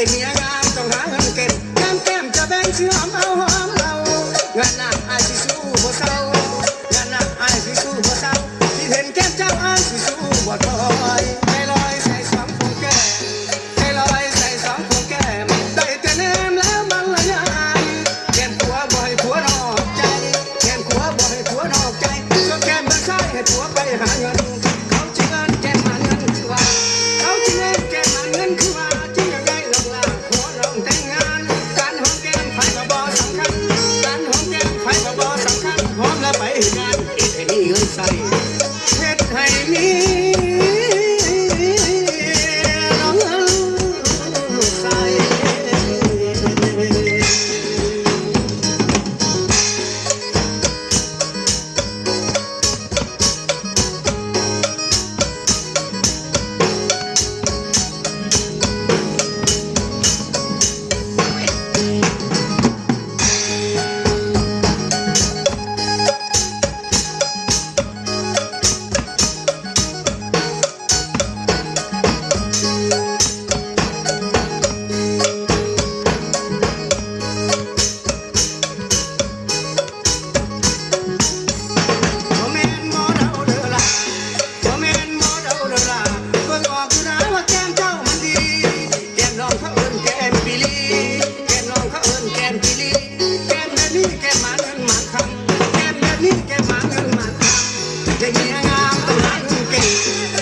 ได้เมียงามต้องหาเงินเก็บแก้มแก้มจะแบ่งชื่อหอมเอาหอมเรางานหนักไอซีสู้บ่เศร้างานหนักไอซีสู้บ่เศร้าที่เห็นแก้มเจ้าไอ้สิสู้บ่ถอยใจลอยใส่สองคงแก้ใจลอยใส่สองคงแก้ได้แต่เนมแล้วมันละยายแก้มผัวบ่ให้วนอกใจแก้มผัวบ่ให้วนอกใจส่นแก้มมัใช้ให้ผัวไปหาเงิน เ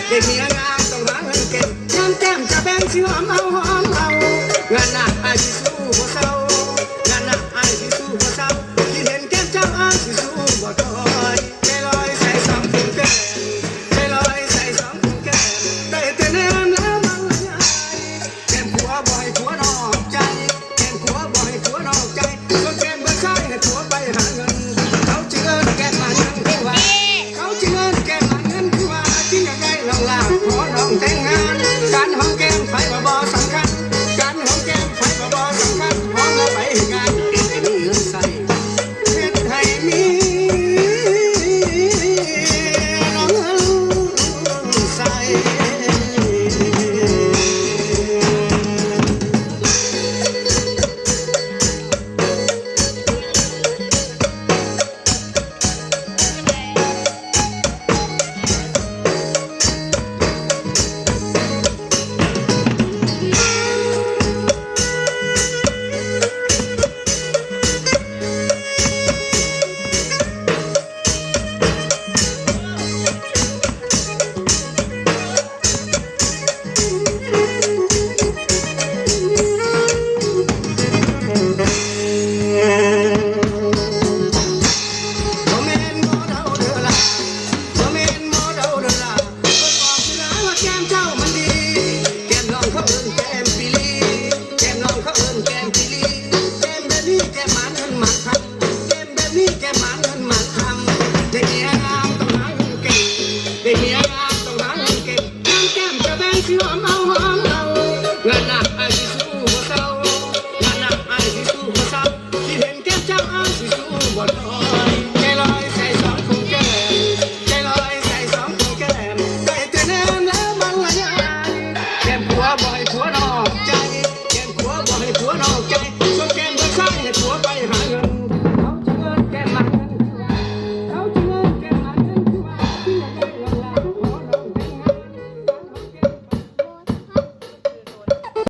เด็กมียาการต้องหาเงินเก็บน้ำแต้มจะแบ่งสิวอมเอาหอมเอางานหนักไอ้ที่สู้บ่เศร้างานหนักไอ้ที่สู้บ่เศร้าที่เห็นแก้มเจ้าไอ้ที่สู้บ่คอย